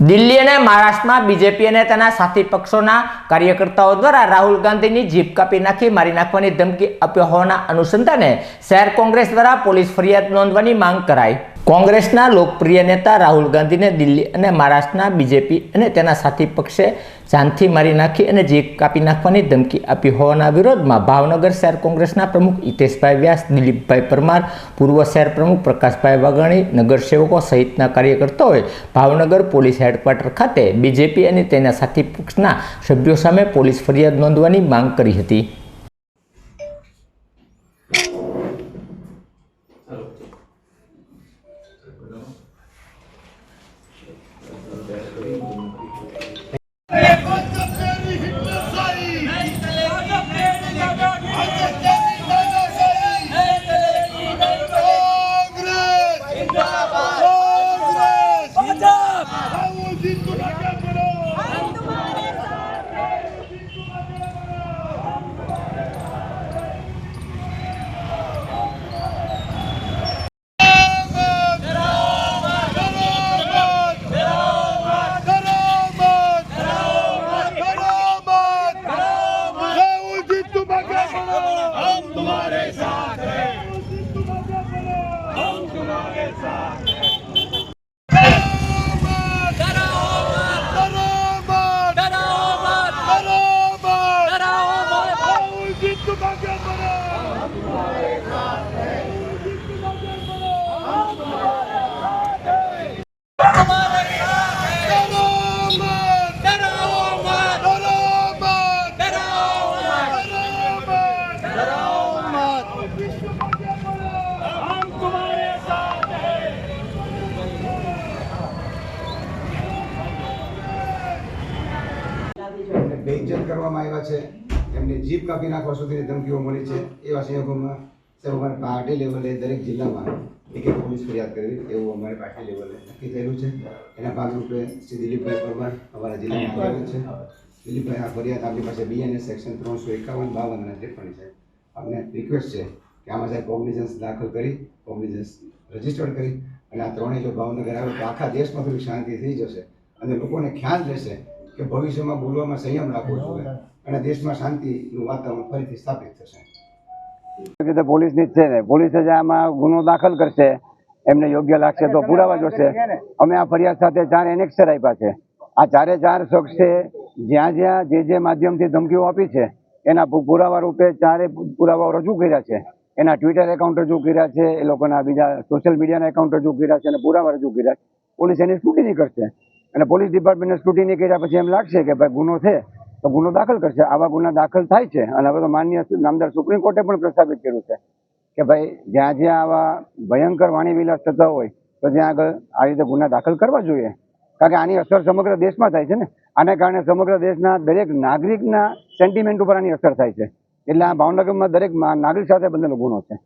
દિલ્હી અને મહારાષ્ટ્રમાં બીજેપી અને તેના સાથી પક્ષોના કાર્યકર્તાઓ દ્વારા રાહુલ ગાંધીની જીપ કાપી નાખી, મારી નાખવાની ધમકી આપ્યો હોવાના અનુસંધાને શહેર કોંગ્રેસ દ્વારા પોલીસ ફરિયાદ નોંધવાની માંગ કરાઈ. કોંગ્રેસના લોકપ્રિય નેતા રાહુલ ગાંધીને દિલ્હી અને મહારાષ્ટ્રના બીજેપી અને તેના સાથી પક્ષે જાનથી મારી નાખી અને જીપ કાપી નાખવાની ધમકી આપી હોવાના વિરોધમાં ભાવનગર શહેર કોંગ્રેસના પ્રમુખ હિતેશભાઈ વ્યાસ, દિલીપભાઈ પરમાર, પૂર્વ શહેર પ્રમુખ પ્રકાશભાઈ વાઘાણી, નગરસેવકો સહિતના કાર્યકર્તાઓએ ભાવનગર પોલીસ હેડક્વાર્ટર ખાતે બીજેપી અને તેના સાથી પક્ષના સભ્યો સામે પોલીસ ફરિયાદ નોંધવાની માંગ કરી હતી. બેઇજ્જત કરવામાં આવ્યા છે. એમને જીપ કાપી નાખવા સુધીની ધમકીઓ મળી છે. એવા સંયોગોમાં સર અમારે પાર્ટી લેવલે દરેક જિલ્લામાં એક એક પોલીસ ફરિયાદ કરવી એવું અમારે પાર્ટી લેવલે નક્કી થયેલું છે. એના ભાગરૂપે શ્રી દિલીપભાઈ પરમાર અમારા જિલ્લામાં આવેલ છે. દિલીપભાઈ, આ ફરિયાદ આપણી પાસે બીએનએસ સેક્શન ત્રણસો એકાવન બાવન અને ત્રેપન છે. અમને રિક્વેસ્ટ છે કે આમાં સાહેબ કોગ્નિઝન્સ દાખલ કરી કોગ્નિઝન્સ રજીસ્ટર્ડ કરી અને આ ત્રણેય જો ભાવનગર આવે તો આખા દેશમાં થોડી શાંતિ થઈ જશે અને લોકોને ખ્યાલ રહેશે કે ભવિષ્યમાં બોલવામાં સંયમ રાખવો જોઈએ અને દેશમાં શાંતિનું વાતાવરણ ફરીથી સ્થાપિત થશે. પોલીસની જ છે ને. પોલીસ જ આમાં ગુનો દાખલ કરશે, એમને યોગ્ય લાગશે તો પુરાવા જોશે અમે આ ફરિયાદ સાથે ચાર એનેક્સર આપ્યા છે. આ ચારે ચાર શખ્સે જ્યાં જ્યાં જે જે માધ્યમથી ધમકીઓ આપી છે, એના પુરાવા રૂપે ચારે પુરાવાઓ રજૂ કર્યા છે. એના ટ્વિટર એકાઉન્ટ રજૂ કર્યા છે, એ લોકોના બીજા સોશિયલ મીડિયાના એકાઉન્ટ રજૂ કર્યા છે અને પુરાવા રજૂ કર્યા છે. પોલીસ એની સ્ક્રુટિની કરશે અને પોલીસ ડિપાર્ટમેન્ટને સ્ક્રુટિની કર્યા પછી એમ લાગશે કે ભાઈ ગુનો છે, તો ગુનો દાખલ કરશે. આવા ગુના દાખલ થાય છે અને હવે તો માન્ય નામદાર સુપ્રીમ કોર્ટે પણ પ્રસ્થાપિત કર્યું છે કે ભાઈ જ્યાં જ્યાં આવા ભયંકર વાણી વિલાસ થતા હોય, તો ત્યાં આગળ આ રીતે ગુના દાખલ કરવા જોઈએ. કારણ કે આની અસર સમગ્ર દેશમાં થાય છે ને. આને કારણે સમગ્ર દેશના દરેક નાગરિકના સેન્ટિમેન્ટ ઉપર આની અસર થાય છે. એટલે આ ભાવનગરમાં દરેક નાગરિક સાથે બનેલો ગુનો છે.